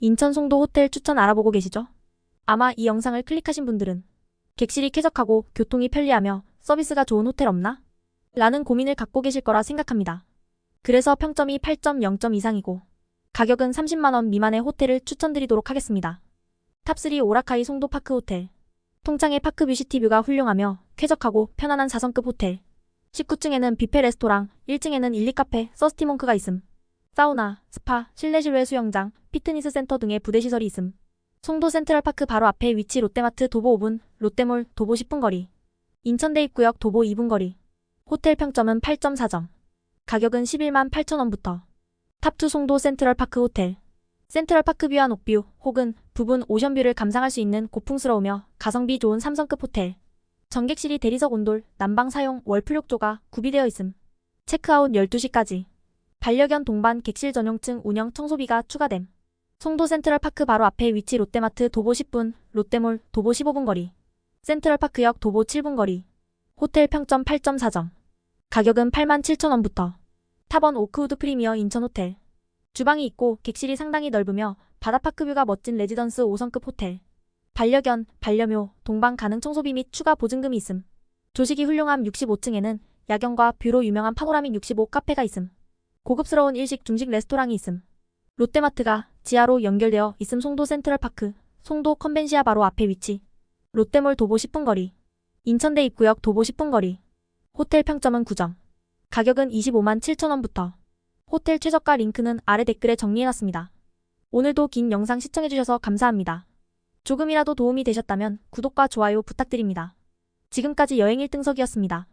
인천 송도 호텔 추천 알아보고 계시죠? 아마 이 영상을 클릭하신 분들은 객실이 쾌적하고 교통이 편리하며 서비스가 좋은 호텔 없나? 라는 고민을 갖고 계실 거라 생각합니다. 그래서 평점이 8점 0점 이상이고 가격은 30만원 미만의 호텔을 추천드리도록 하겠습니다. 탑3 오라카이 송도 파크 호텔 통창의 파크 뷰시티뷰가 훌륭하며 쾌적하고 편안한 4성급 호텔 19층에는 뷔페 레스토랑, 1층에는 일리카페, 서스티몽크가 있음. 사우나, 스파, 실내 실외 수영장, 피트니스 센터 등의 부대 시설이 있음. 송도 센트럴파크 바로 앞에 위치 롯데마트 도보 5분, 롯데몰 도보 10분 거리. 인천대 입구역 도보 2분 거리. 호텔 평점은 8.4점. 가격은 11만 8천원부터. 탑2 송도 센트럴파크 호텔. 센트럴파크 뷰와 옥뷰 혹은 부분 오션뷰를 감상할 수 있는 고풍스러우며 가성비 좋은 3성급 호텔. 전객실이 대리석 온돌, 난방 사용, 월플욕조가 구비되어 있음. 체크아웃 12시까지. 반려견 동반 객실 전용층 운영 청소비가 추가됨. 송도 센트럴파크 바로 앞에 위치 롯데마트 도보 10분, 롯데몰 도보 15분 거리. 센트럴파크역 도보 7분 거리. 호텔 평점 8.4점. 가격은 8만 7천원부터. 탑원 오크우드 프리미어 인천호텔. 주방이 있고 객실이 상당히 넓으며 바다파크 뷰가 멋진 레지던스 5성급 호텔. 반려견, 반려묘, 동반 가능 청소비 및 추가 보증금이 있음. 조식이 훌륭한 65층에는 야경과 뷰로 유명한 파노라믹 65 카페가 있음. 고급스러운 일식 중식 레스토랑이 있음. 롯데마트가 지하로 연결되어 있음 송도 센트럴파크, 송도 컨벤시아 바로 앞에 위치. 롯데몰 도보 10분 거리. 인천대 입구역 도보 10분 거리. 호텔 평점은 9점. 가격은 25만 7천원부터. 호텔 최저가 링크는 아래 댓글에 정리해놨습니다. 오늘도 긴 영상 시청해주셔서 감사합니다. 조금이라도 도움이 되셨다면 구독과 좋아요 부탁드립니다. 지금까지 여행 1등석이었습니다.